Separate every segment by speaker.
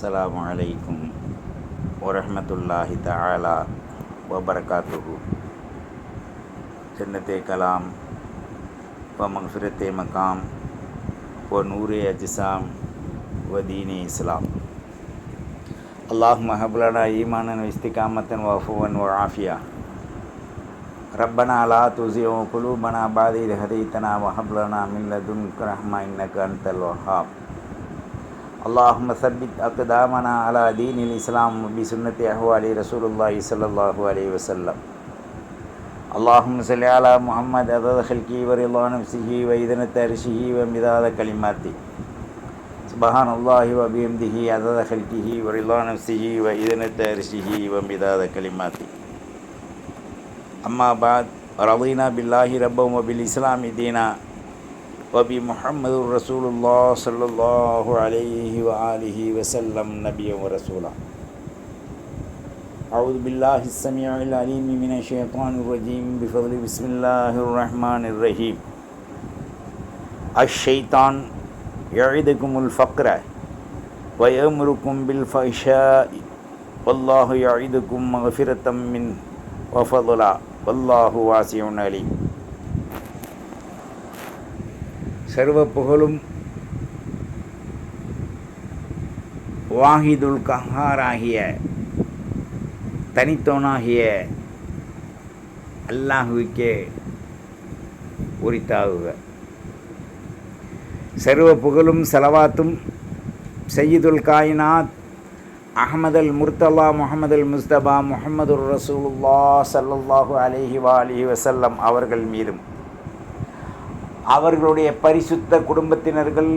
Speaker 1: السلام عليكم ورحمة الله تعالى وبركاته جنة كلام ومغفرة مقام ونور أجسام ودين إسلام اللهم هب لنا إيمانا واستقامة وعفوا وعافية ربنا لا تزغ قلوبنا بعد إذ هديتنا وهب لنا من لدنك رحمة إنك أنت الوهاب اللهم ثبت أقدامنا على دين الإسلام بسنة أحوال رسول الله صلى الله عليه وسلم. اللهم صل على محمد عدد خلقه ورضا نفسه وإذنة عرشه ومداد كلماته. سبحان الله وبحمده عدد خلقه ورضا نفسه وإذنة عرشه ومداد كلماته. أما بعد رضينا بالله ربا وبالإسلام دينا. وبمحمد رسول الله صلى الله عليه وآله وسلم نبيا ورسولا. أعوذ بالله السميع العليم من الشيطان الرجيم. بفضل بسم الله الرحمن الرحيم. الشيطان يعدكم الفقر ويأمركم بالفحشاء. والله يعدكم مغفرة منه وفضلا. والله واسع عليم. சர்வ புகழும் வாஹிதுல் கஹாராகிய தனித்தோனாகிய அல்லாஹுவிக்கே உரித்தாகுக. சர்வ புகழும் செலவாத்தும் சையீதுல் காயினாத் அஹமதல் முர்தல்லா முகமதுல் முஸ்தபா முகமது ரசூலுல்லா சல்லல்லாஹு அலிஹி வாலிஹி வசல்லம் அவர்கள் மீதும். அவர்களுடைய பரிசுத்த குடும்பத்தினர்கள்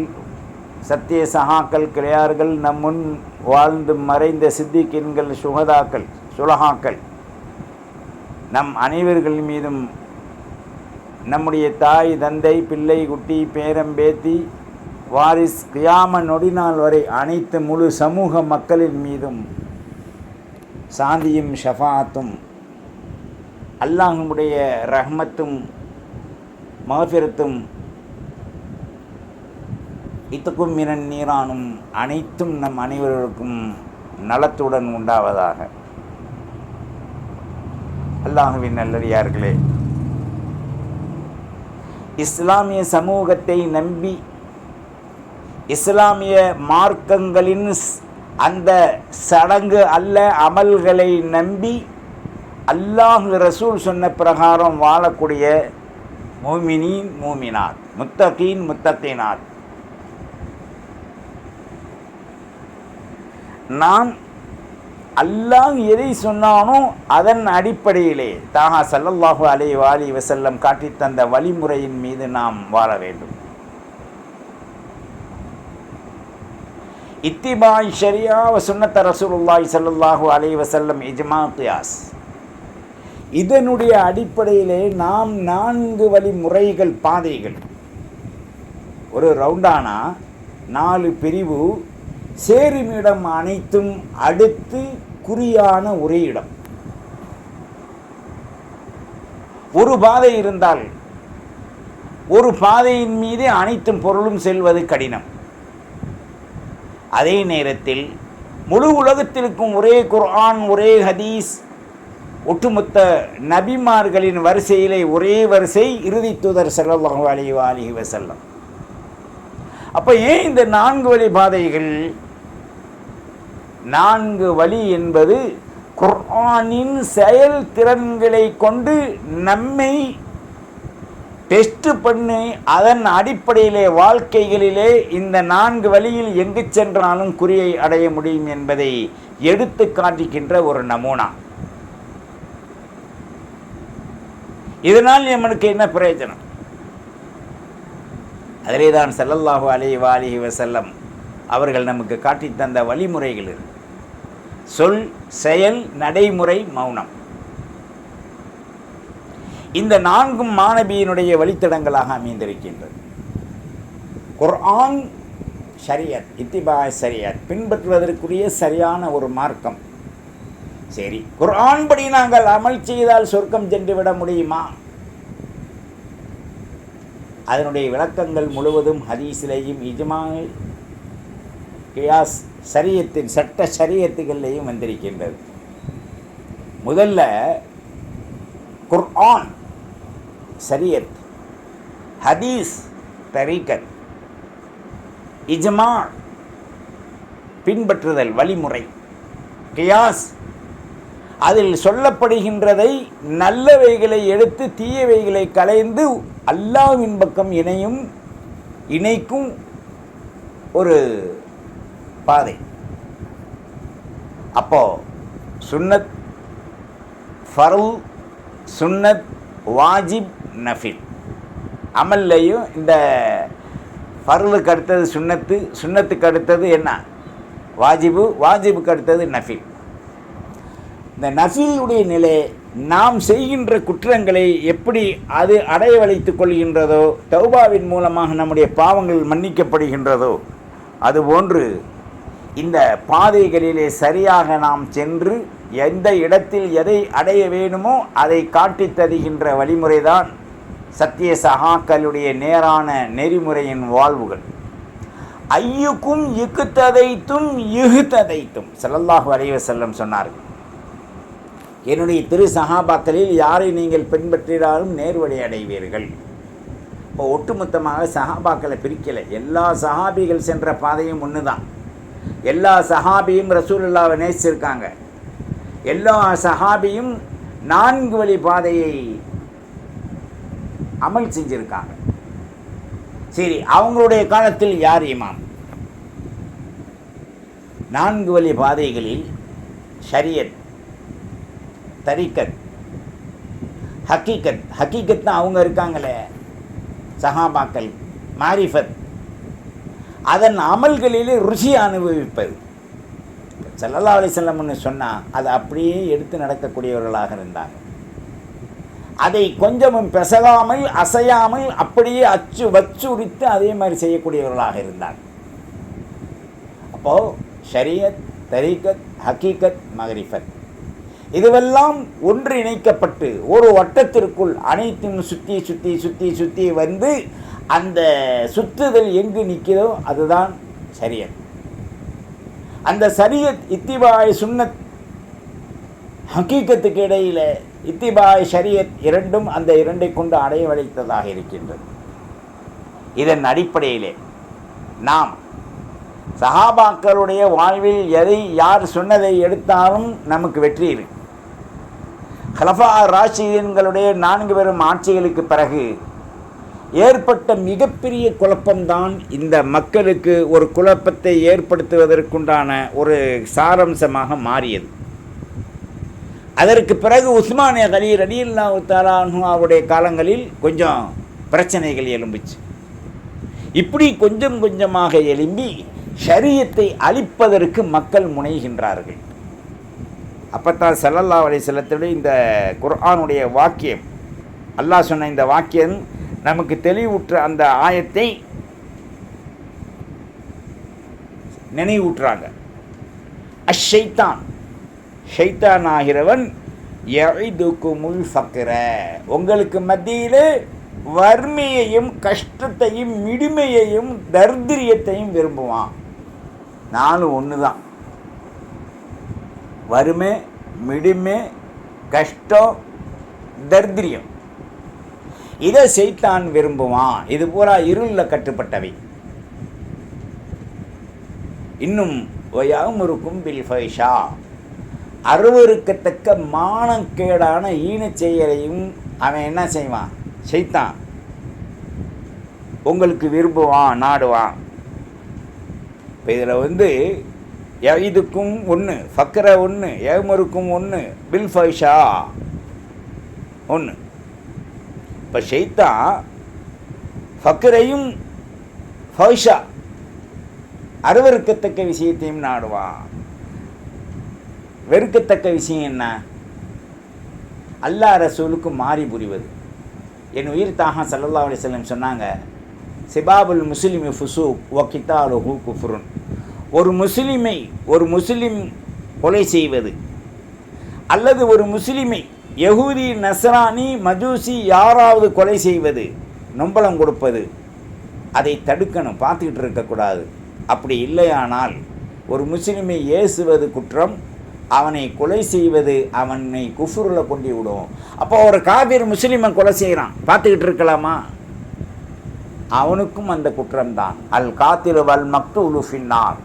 Speaker 1: சத்திய சகாக்கள் கிளையார்கள் நம் முன் வாழ்ந்து மறைந்த சித்திக்கின்கள் சுகதாக்கள் சுலகாக்கள் நம் அனைவர்கள் மீதும் நம்முடைய தாய் தந்தை பிள்ளை குட்டி பேரம்பேத்தி வாரிஸ் கியாம நொடிநாள் வரை அனைத்து முழு சமூக மக்களின் மீதும் சாந்தியும் ஷஃபாத்தும் அல்லாஹுடைய ரஹ்மத்தும் மாபெருத்தும் இத்துக்கும் மிரன் நீரானும் அனைத்தும் நம் அனைவருக்கும் நலத்துடன் உண்டாவதாக. அல்லாஹுவின் நல்லடியார்களே இஸ்லாமிய சமூகத்தை நம்பி இஸ்லாமிய மார்க்கங்களின் அந்த சடங்கு அல்ல அமல்களை நம்பி அல்லாஹ் ரசூல் சொன்ன பிரகாரம் வாழக்கூடிய மூமினின் மூமினாத். முத்தகீன் முத்தத்தினாத். நாம் அல்லாஹ் எதை சொன்னானோ அதன் அடிப்படையிலே தாகா சல்லல்லாஹு அலை வாலி வசல்லம் காட்டித்தந்த வழிமுறையின் மீது நாம் வாழ வேண்டும். இத்திபாய் ஷரியா சுன்னத்த ரசூலுல்லாய் சல்லுல்லாஹு அலை வசல்லம் இஜ்மா கியாஸ். இதனுடைய அடிப்படையிலே நாம் நான்கு வழி முறைகள் பாதைகள். ஒரு ரவுண்டானா நாலு பிரிவு சேருமிடம் அனைத்தும் அடுத்து குறியான ஒரே இடம் ஒரு பாதை இருந்தால் ஒரு பாதையின் மீது அனைத்தும் பொருளும் செல்வது கடினம். அதே நேரத்தில் முழு உலகத்திற்கும் ஒரே குர்ஆன் ஒரே ஹதீஸ் ஒட்டுமொத்த நபிமார்களின் வரிசையிலே ஒரே வரிசை இறுதி தூதர் செல்லவாக அலி அலிஹி வசல்லம் அப்போ ஏன் இந்த நான்கு வழி பாதைகள்? நான்கு வழி என்பது குர்ஆனின் செயல் திறன்களை கொண்டு நம்மை டெஸ்ட் பண்ணி அதன் அடிப்படையிலே வாழ்க்கைகளிலே இந்த நான்கு வழியில் எங்கு சென்றாலும் குறியை அடைய முடியும் என்பதை எடுத்து காட்டுகின்ற ஒரு நமூனா. இதனால் நம்மளுக்கு என்ன பிரயோஜனம்? அதிலே தான் செல்லல்லாஹு அலி வாலி வசல்லம் அவர்கள் நமக்கு காட்டி தந்த வழிமுறைகள் சொல் செயல் நடைமுறை மௌனம். இந்த நான்கும் மாணவியினுடைய வழித்தடங்களாக அமைந்திருக்கின்றது. குர்ஆன் ஷரியத் இத்திபா ஷரியத் பின்பற்றுவதற்குரிய சரியான ஒரு மார்க்கம் சரி. குர்ஆன் படி நாங்கள் அமல் செய்தால் சொர்க்கம் சென்று விட முடியுமா? அதனுடைய விளக்கங்கள் முழுவதும் ஹதீஸிலேயும் இஜ்மா கியாஸ் சரியத்தின் சட்ட சரியத்துகள்லேயும் வந்திருக்கின்றது. முதல்ல குர்ஆன் சரியத் ஹதீஸ் தரீக்கத் இஜ்மா பின்பற்றுதல் வழிமுறை கியாஸ் அதில் சொல்லப்படுகின்றதை நல்லவைகளை எடுத்து தீயவைகளை கலைந்து அல்லாவின் பக்கம் இணையும் இணைக்கும் ஒரு பாதை. அப்போ சுன்னத் ஃபர்ல் சுன்னத் வாஜிப் நஃபில். அமல்லையும் இந்த ஃபருளுக்கு அடுத்தது சுன்னத்து சுன்னத்துக்கு அடுத்தது என்ன? வாஜிபு வாஜிபுக்கு அடுத்தது நஃபில். இந்த நஃபிலுடைய நிலை நாம் செய்கின்ற குற்றங்களை எப்படி அது அடையவழைத்துக் கொள்கின்றதோ தௌபாவின் மூலமாக நம்முடைய பாவங்கள் மன்னிக்கப்படுகின்றதோ அதுபோன்று இந்த பாதைகளிலே சரியாக நாம் சென்று எந்த இடத்தில் எதை அடைய வேணுமோ அதை காட்டித் தருகின்ற வழிமுறைதான் சத்திய சகாக்களுடைய நேரான நெறிமுறையின் வாழ்வுகள். ஐயுக்கும் இக்குத்ததைத்தும் இகுத்ததைத்தும் ஸல்லல்லாஹு அலைஹி வஸல்லம் சொன்னார்கள். என்னுடைய திரு சஹாபாக்களில் யாரை நீங்கள் பின்பற்றினாலும் நேர்வழி அடைவீர்கள். இப்போ ஒட்டுமொத்தமாக சஹாபாக்களை பிரிக்கலை. எல்லா சஹாபிகள் சென்ற பாதையும் ஒன்று தான் எல்லா சஹாபியும் ரசூலுல்லாவை நேசிச்சிருக்காங்க. எல்லா சஹாபியும் நான்கு வழி பாதையை அமல் செஞ்சிருக்காங்க. சரி அவங்களுடைய காலத்தில் யார் இமாம்? நான்கு வழி பாதைகளில் ஷரியத் தரிக்கத். ஹக்கீக்கத். ஹக்கீக்கத்னா தான் அவங்க இருக்காங்களே. சஹாபாக்கள். மாரிஃபத். அதன் அமல்களிலே ருசி அனுபவிப்பது. செல்லல்லா அலி செல்லம்னு சொன்னால் அதை அப்படியே எடுத்து நடக்கக்கூடியவர்களாக இருந்தாங்க. அதை கொஞ்சமும் பெசகாமல் அசையாமல் அப்படியே அச்சு வச்சுரித்து அதே மாதிரி செய்யக்கூடியவர்களாக இருந்தாங்க. அப்போது ஷரியத் தரீக்கத் ஹக்கீக்கத் மகரிஃபத். இதுவெல்லாம் ஒன்றிணைக்கப்பட்டு ஒரு வட்டத்திற்குள் அனைத்தும் சுற்றி சுற்றி சுற்றி சுற்றி வந்து அந்த சுற்றுதல் எங்கு நிற்கிறதோ அதுதான் சரியத். அந்த சரியத் இத்திபாய் சுன்னத் ஹக்கீக்கத்துக்கு இடையில் இத்திபாய் ஷரியத் இரண்டும் அந்த இரண்டை கொண்டு அடைவழைத்ததாக இருக்கின்றது. இதன் அடிப்படையிலே நாம் சஹாபாக்களுடைய வாழ்வில் எதை யார் சொன்னதை எடுத்தாலும் நமக்கு வெற்றி இருக்கு. ஹலஃபா ராஷிதீன்களுடைய நான்கு பெரும் ஆட்சிகளுக்கு பிறகு ஏற்பட்ட மிகப்பெரிய குழப்பம்தான் இந்த மக்களுக்கு ஒரு குழப்பத்தை ஏற்படுத்துவதற்குண்டான ஒரு சாரம்சமாக மாறியது. அதற்கு பிறகு உஸ்மானிய கலி ரலியுல்லா தாலானு காலங்களில் கொஞ்சம் பிரச்சனைகள் எழும்புச்சு. இப்படி கொஞ்சம் கொஞ்சமாக எழும்பி ஷரியத்தை அழிப்பதற்கு மக்கள் முனைகின்றார்கள். அப்போத்தான் சல்லல்லா அலி செல்லத்துடைய இந்த குர்ஆனுடைய வாக்கியம் அல்லாஹ் சொன்ன இந்த வாக்கியம் நமக்கு தெளிவுற்ற அந்த ஆயத்தை நினைவூட்டுறாங்க. அஷைத்தான் ஷைத்தான் ஆகிறவன் எழிதுக்குமுல் ஃபக்கிர உங்களுக்கு மத்தியில் வறுமையையும் கஷ்டத்தையும் மிடுமையையும் தர்திரியத்தையும் விரும்புவான். நானும் ஒன்று தான் வறுமை மிடுமை கஷ்டம் தர்திரியம் இதை செய்தான் விரும்புவான். இது பூரா இருளில் கட்டுப்பட்டவை. இன்னும் ஒயாமுருக்கும் பில் ஃபைஷா. அருவருக்கத்தக்க மானக்கேடான ஈன செயலையும் அவன் என்ன செய்வான்? செய்தான் உங்களுக்கு விரும்புவான் நாடுவான். இப்போ இதில் வந்து இதுக்கும் ஒன்று ஃபக்கரை ஒன்று ஏமருக்கும் ஒன்று பில் ஃபைஷா ஒன்று இப்போ ஷெய்தா ஃபக்கரையும் ஃபைஷா அருவருக்கத்தக்க விஷயத்தையும் நாடுவான் வெறுக்கத்தக்க விஷயம் என்ன? அல்லா ரசூலுக்கு மாறி புரிவது. என் உயிர் தாகா சல்லல்லா அலிஸ்லம் சொன்னாங்க சிபாபுல் முஸ்லிம் ஃபுசூக் ஒ கித்தாலு ஹூ குஃபுருன். ஒரு முஸ்லிமை ஒரு முஸ்லிம் கொலை செய்வது. அல்லது ஒரு முஸ்லிமை யகூதி நஸ்ரானி மஜூசி யாராவது கொலை செய்வது நொம்பளம் கொடுப்பது அதை தடுக்கணும் பார்த்துக்கிட்டு இருக்கக்கூடாது. அப்படி இல்லையானால் ஒரு முஸ்லிமை ஏசுவது குற்றம் அவனை கொலை செய்வது அவனை குஃபுரில் கொண்டு விடும். அப்போ ஒரு காபீர் முஸ்லிமை கொலை செய்கிறான் பார்த்துக்கிட்டு இருக்கலாமா? அவனுக்கும் அந்த குற்றம்தான் அல் காத்திரு வல் மக்து உலுஃபின்னார்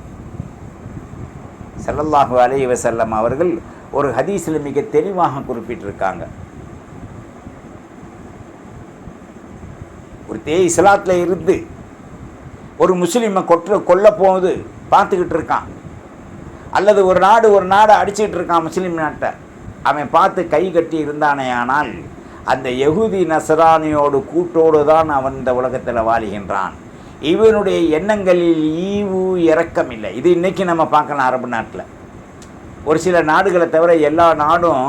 Speaker 1: சல்லல்லாஹு அலைஹி வசல்லம் அவர்கள் ஒரு ஹதீஸில் மிக தெளிவாக குறிப்பிட்டிருக்காங்க. ஒரு தே இஸ்லாத்தில் இருந்து ஒரு முஸ்லீமை கொற்ற கொல்ல போகுது பார்த்துக்கிட்டு இருக்கான். அல்லது ஒரு நாடு ஒரு நாடை அடிச்சிட்டு இருக்கான் முஸ்லீம் நாட்டை அவன் பார்த்து கை கட்டி இருந்தானே ஆனால் அந்த யகுதி நசரானியோடு கூட்டோடு தான் அவன் இந்த உலகத்தில் வாழுகின்றான். இவனுடைய எண்ணங்களில் ஈவு இறக்கம் இல்லை. இது இன்னைக்கு நம்ம பார்க்கலாம் அரபு நாட்டில். ஒரு சில நாடுகளை தவிர எல்லா நாடும்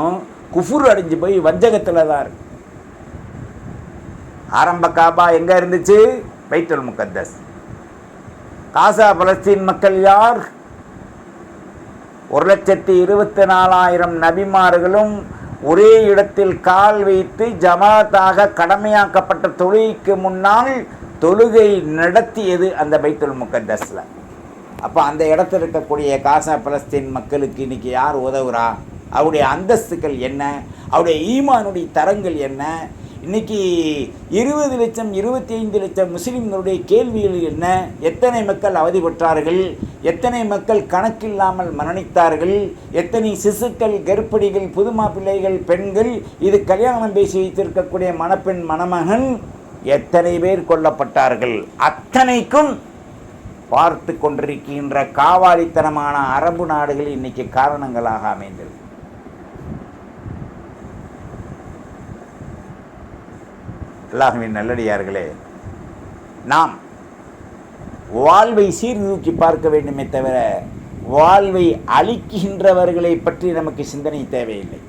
Speaker 1: குஃபுர் அடைஞ்சு போய் வஞ்சகத்தில் தான் இருக்கு. ஆரம்ப காபா எங்க இருந்துச்சு? பைத்துல் முக்கத்தஸ் காசா பலஸ்தீன் மக்கள் யார்? ஒரு லட்சத்தி இருபத்தி நாலாயிரம் நபிமார்களும் ஒரே இடத்தில் கால் வைத்து ஜமாத்தாக கடமையாக்கப்பட்ட தொழுகைக்கு முன்னால் தொழுகை நடத்தியது அந்த பைத்துல் முக்கத்தஸில் அப்போ அந்த இடத்துல இருக்கக்கூடிய காசா பலஸ்தீன் மக்களுக்கு இன்னைக்கு யார் உதவுறா? அவருடைய அந்தஸ்துகள் என்ன? அவருடைய ஈமானுடைய தரங்கள் என்ன? இன்னைக்கு இருபது லட்சம் இருபத்தி ஐந்து லட்சம் முஸ்லீம்களுடைய கேள்விகள் என்ன? எத்தனை மக்கள் அவதிப்பட்டார்கள்? எத்தனை மக்கள் கணக்கில்லாமல் மரணித்தார்கள்? எத்தனை சிசுக்கள் கர்ப்பிணிகள் புதுமா பிள்ளைகள் பெண்கள்? இது கல்யாணம் பேசி வைத்திருக்கக்கூடிய மணப்பெண் மணமகன் எத்தனை பேர் கொல்லப்பட்டார்கள்? அத்தனைக்கும் பார்த்து கொண்டிருக்கின்ற காவாலித்தனமான அரபு நாடுகள் இன்னைக்கு காரணங்களாக அமைந்தது அல்லாஹுவின் நல்லடியார்களே நாம் வாழ்வை சீர்தூக்கி பார்க்க வேண்டுமே தவிர வாழ்வை அழிக்கின்றவர்களை பற்றி நமக்கு சிந்தனை தேவையில்லை.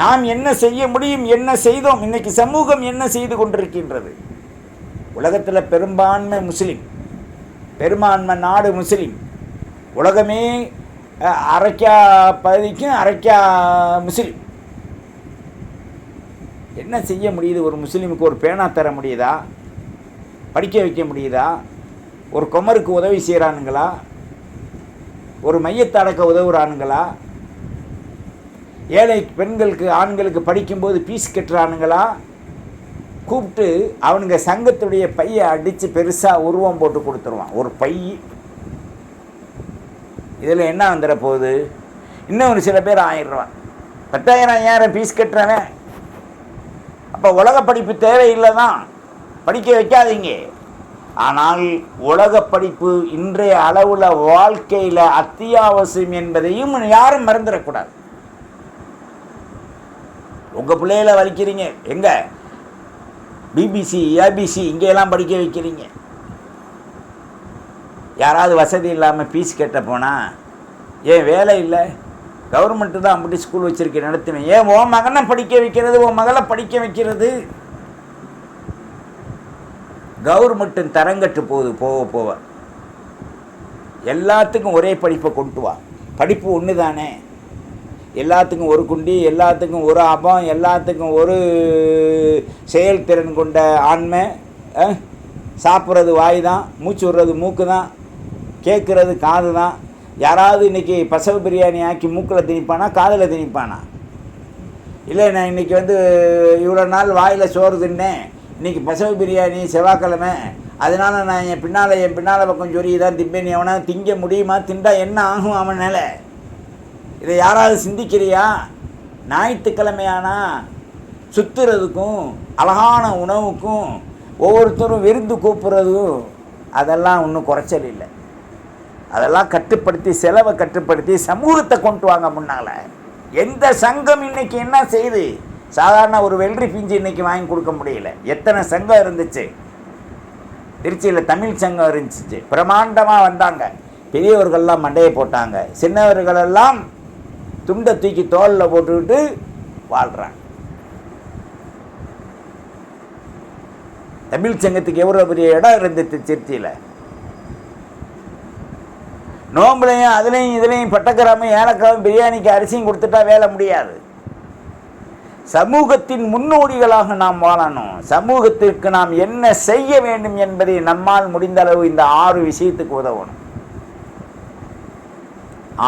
Speaker 1: நாம் என்ன செய்ய முடியும் என்ன செய்தோம் இன்னைக்கு சமூகம் என்ன செய்து கொண்டிருக்கின்றது? உலகத்தில் பெரும்பான்மை முஸ்லீம் பெரும்பான்மை நாடு முஸ்லிம். உலகமே அரைக்கா பகுதிக்கும் அரைக்கா முஸ்லீம். என்ன செய்ய முடியுது? ஒரு முஸ்லீமுக்கு ஒரு பேனா தர முடியுதா? படிக்க வைக்க முடியுதா? ஒரு கொமருக்கு உதவி செய்கிறானுங்களா ஒரு மையத்தை அடக்க உதவுறானுங்களா? ஏழை பெண்களுக்கு ஆண்களுக்கு படிக்கும்போது பீஸ் கட்டுறானுங்களா? கூப்பிட்டு அவனுங்க சங்கத்துடைய பையை அடித்து பெருசாக உருவம் போட்டு கொடுத்துருவான். ஒரு பை. இதில் என்ன வந்துட போகுது? இன்னும் ஒரு சில பேர் ஆயிடுறான். பத்தாயிரம் ஐயாயிரம் பீஸ் கட்டுறவன். அப்போ உலக படிப்பு தேவையில்லை தான் படிக்க வைக்காதீங்க. ஆனால் உலக படிப்பு இன்றைய அளவில் வாழ்க்கையில் அத்தியாவசியம் என்பதையும் யாரும் மறந்துடக்கூடாது. உங்கள் பிள்ளைகளை வலிக்கிறீங்க. எங்க? பிபிசி ஏபிசி இங்கெல்லாம் படிக்க வைக்கிறீங்க. யாராவது வசதி இல்லாமல் ஃபீஸ் கட்ட போனால் ஏன் வேலை இல்லை? கவர்மெண்ட்டு தான் அப்படி ஸ்கூல் வச்சுருக்கேன் நடத்தினேன் ஏன் உன் மகனை படிக்க வைக்கிறது உன் மகளை படிக்க வைக்கிறது? கவர்மெண்ட்டும் தரங்கட்டு போகுது போக போக. எல்லாத்துக்கும் ஒரே படிப்பை கொண்டு வா. படிப்பு ஒன்று தானே எல்லாத்துக்கும் ஒரு குண்டி எல்லாத்துக்கும் ஒரு அபம் எல்லாத்துக்கும் ஒரு செயல்திறன் கொண்ட ஆண்மை சாப்பிட்றது வாய் தான் மூச்சு விடுறது மூக்கு தான் கேட்குறது காது தான். யாராவது இன்றைக்கி பசவு பிரியாணி ஆக்கி மூக்கில் திணிப்பானா காதில் திணிப்பானா? இல்லை நான் இன்றைக்கி வந்து இவ்வளோ நாள் வாயில் சோறு தின்னேன். இன்றைக்கி பசவு பிரியாணி செவ்வாய்க்கிழமை. அதனால் நான் என் பின்னால் என் பின்னால் பக்கம் சொல்லி தான் திம்பேன் எவனா திங்க முடியுமா? திண்டா என்ன ஆகும் அவன் நிலை இதை யாராவது சிந்திக்கிறியா? ஞாயிற்றுக்கிழமையானா? சுற்றுறதுக்கும் அழகான உணவுக்கும் ஒவ்வொருத்தரும் விருந்து கூப்பிட்றதும் அதெல்லாம் ஒன்றும் குறைச்சல் இல்லை. அதெல்லாம் கட்டுப்படுத்தி செலவை கட்டுப்படுத்தி சமூகத்தை கொண்டு வாங்க முன்னால். எந்த சங்கம் இன்னைக்கு என்ன செய்யுது சாதாரண ஒரு வெள்ளரி பிஞ்சு இன்னைக்கு வாங்கி கொடுக்க முடியல. எத்தனை சங்கம் இருந்துச்சு? திருச்சியில் தமிழ் சங்கம் இருந்துச்சு. பிரமாண்டமாக வந்தாங்க. பெரியவர்கள்லாம் மண்டையை போட்டாங்க. சின்னவர்களெல்லாம் துண்டை தூக்கி தோலில் போட்டுக்கிட்டு வாழ்கிறாங்க தமிழ் சங்கத்துக்கு எவ்வளோ பெரிய இடம் இருந்துச்சு திருச்சியில்? நோம்புலையும் அதுலேயும் இதுலேயும் பட்டக்கிராமம் ஏலக்காவும் பிரியாணிக்கு அரிசியும் கொடுத்துட்டா வேலை முடியாது. சமூகத்தின் முன்னோடிகளாக நாம் வாழணும். சமூகத்திற்கு நாம் என்ன செய்ய வேண்டும் என்பதை நம்மால் முடிந்த அளவு இந்த ஆறு விஷயத்துக்கு உதவணும்.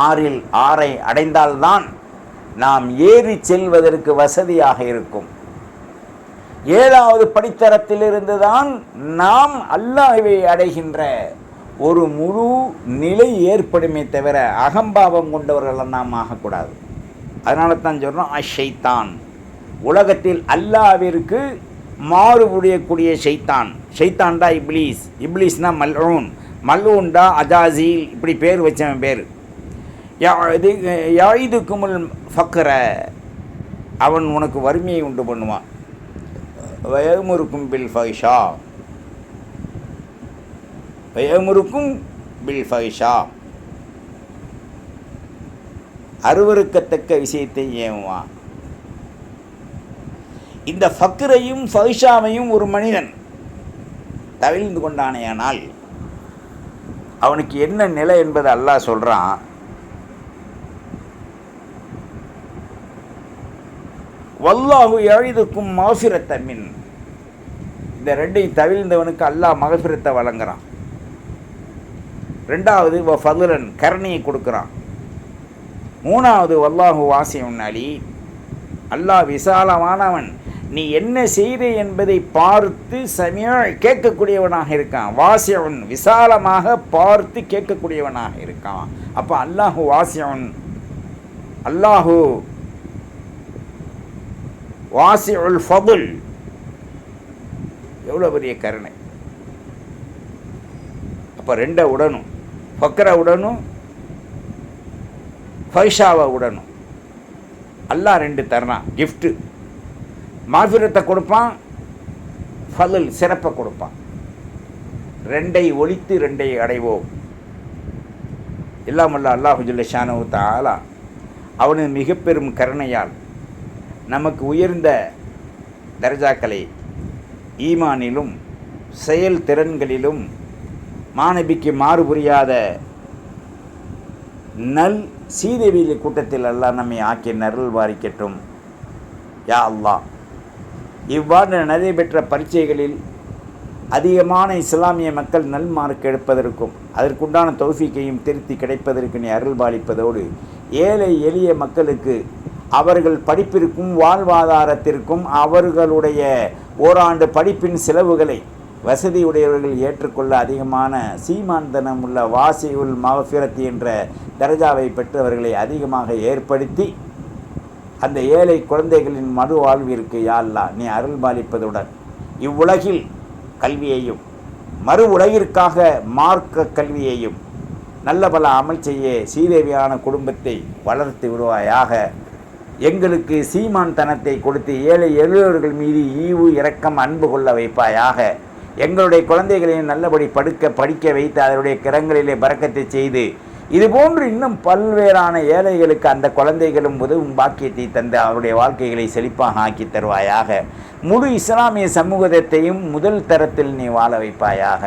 Speaker 1: ஆறில் ஆறை அடைந்தால்தான் நாம் ஏறி செல்வதற்கு வசதியாக இருக்கும். ஏழாவது படித்தரத்திலிருந்து தான் நாம் அல்லாஹ்வை அடைகின்ற ஒரு முழு நிலை ஏற்படுமே தவிர அகம்பாவம் கொண்டவர்கள் நாம் ஆகக்கூடாது. அதனால தான் சொல்கிறோம் அஷைத்தான். உலகத்தில் அல்லாவிற்கு மாறுபுடையக்கூடிய ஷைத்தான் ஷைத்தான் தான் இப்லீஸ். இப்லீஸ்னா மல்லூன் மல்லூன்டா அஜாசீல் இப்படி பேர் வச்சவன் பேர். இது யாயுதுக்குமுல் ஃபக்கர அவன் உனக்கு வறுமையை உண்டு பண்ணுவான். வயமுறுக்கும் பில் ஃபைஷா பயமுறுக்கும் பில் ஃபைஷா அருவருக்கத்தக்க விஷயத்தை ஏவுவான் இந்த ஃபக்கரையும் ஃபைஷாவையும் ஒரு மனிதன் தவிழ்ந்து கொண்டானேயானால் அவனுக்கு என்ன நிலை என்பதை அல்லாஹ் சொல்கிறான் வல்லாஹு எழுதுக்கும் மகசிரத்தை மின். இந்த ரெண்டையும் தவிழ்ந்தவனுக்கு அல்லாஹ் மகஃபிரத்தை வழங்குறான். ரெண்டாவது வ ஃபதுலன் கருணையை கொடுக்குறான். மூணாவது வல்லாஹு வாசியம் அலி அல்லாஹ் விசாலமானவன். நீ என்ன செய்த என்பதை பார்த்து சமய கேட்கக்கூடியவனாக இருக்கான். வாசியவன் விசாலமாக பார்த்து கேட்கக்கூடியவனாக இருக்கான். அப்போ அல்லாஹு வாசியவன் அல்லாஹு வாசியுல் ஃபதுல். எவ்வளோ பெரிய கருணை. அப்போ ரெண்டை உடனும் ஃபக்கரை உடனும் ஃபைஷாவை உடனும். அல்லாஹ் ரெண்டு தரணான் கிஃப்ட்டு மாஃபிரத்தை கொடுப்பான் ஃபலுல் சிறப்பை கொடுப்பான். ரெண்டை ஒழித்து ரெண்டை அடைவோம். இல்லாமல்ல அல்லாஹுஜுல்ல ஷானு தாலா அவனது மிக பெரும் கருணையால் நமக்கு உயர்ந்த தர்ஜாக்களை ஈமானிலும் செயல் திறன்களிலும் மாணவிக்கு மாறுபுரியாத நல் சீதேவியில கூட்டத்தில் அல்லா நம்மை ஆக்கி நருள் வாரிக்கட்டும் யா அல்லாஹ். இவ்வாறு நடைபெற்ற பரீட்சைகளில் அதிகமான இஸ்லாமிய மக்கள் நல்மார்க் எடுப்பதற்கும் அதற்குண்டான தௌஃபிக்கையும் திருத்தி கிடைப்பதற்கு நீ அருள் பாலிப்பதோடு ஏழை எளிய மக்களுக்கு அவர்கள் படிப்பிற்கும் வாழ்வாதாரத்திற்கும் அவர்களுடைய ஓராண்டு படிப்பின் செலவுகளை வசதியுடையவர்கள் ஏற்றுக்கொள்ள அதிகமான சீமாந்தனம் உள்ள வாசி உல் மகஃபிரத்தி என்ற தரஜாவை பெற்றவர்களை அதிகமாக ஏற்படுத்தி அந்த ஏழை குழந்தைகளின் மறு வாழ்விற்கு யாழ்லா நீ அருள் பாலிப்பதுடன் இவ்வுலகில் கல்வியையும் மறு உலகிற்காக மார்க்க கல்வியையும் நல்ல பல அமல் செய்ய சீதேவியான குடும்பத்தை வளர்த்து விடுவாயாக. எங்களுக்கு சீமான் தனத்தை கொடுத்து ஏழை எளியோர்கள் மீது ஈவு இரக்கம் அன்பு கொள்ள வைப்பாயாக. எங்களுடைய குழந்தைகளையும் நல்லபடி படுக்க படிக்க வைத்து அதனுடைய கிரங்களிலே பறக்கத்தை செய்து இதுபோன்று இன்னும் பல்வேறான ஏழைகளுக்கு அந்த குழந்தைகளும் உதவும் பாக்கியத்தை தந்து அவருடைய வாழ்க்கைகளை செழிப்பாக ஆக்கி தருவாயாக. முழு இஸ்லாமிய சமூகத்தையும் முதல் தரத்தில் நீ வாழ வைப்பாயாக.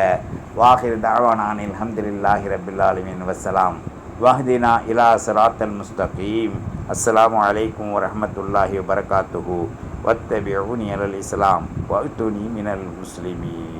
Speaker 1: வாஹிர் தாவானானில் அஹமதுல்லாஹி ரபில்லாலுமின் வசலாம் வஹதினா இலா சராத்தல் முஸ்தகீம். அஸ்ஸலாமு அலைக்கும் வரஹமத்துல்லாஹி வபரகாத்துஹு. வத்தபிஉனி அலல் இஸ்லாம். வஅத்துனி மினல் முஸ்லிமீன்.